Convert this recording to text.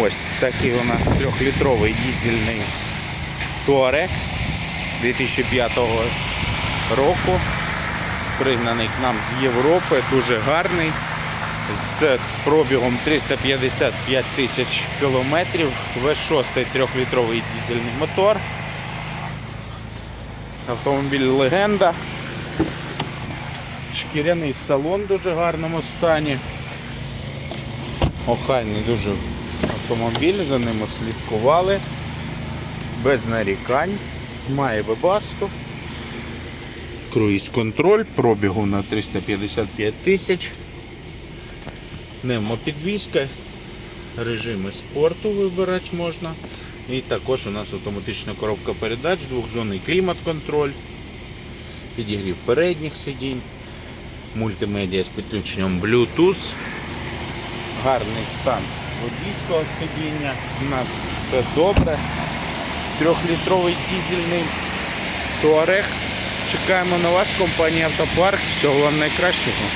Ось такий у нас трьохлітровий дізельний Туарек 2005 року. Пригнаний к нам з Європи, дуже гарний. З пробігом 355 тисяч кілометрів. В6 трьохлітровий дізельний мотор. Автомобіль легенда. Шкіряний салон в дуже гарному стані. Охайний дуже автомобіль, за ним слідкували. Без нарікань. Має вебасту. Круїз контроль, пробігу на 355 тисяч. Пневмопідвізка, режими спорту вибирати можна. І також у нас автоматична коробка передач, двохзонний клімат-контроль, підігрів передніх сидінь, мультимедіа з підключенням Bluetooth, гарний стан водійського сидіння. У нас все добре. Трьохлітровий дізельний Туарег. Чекаємо на вас, компанія Автопарк. Всього вам найкращого.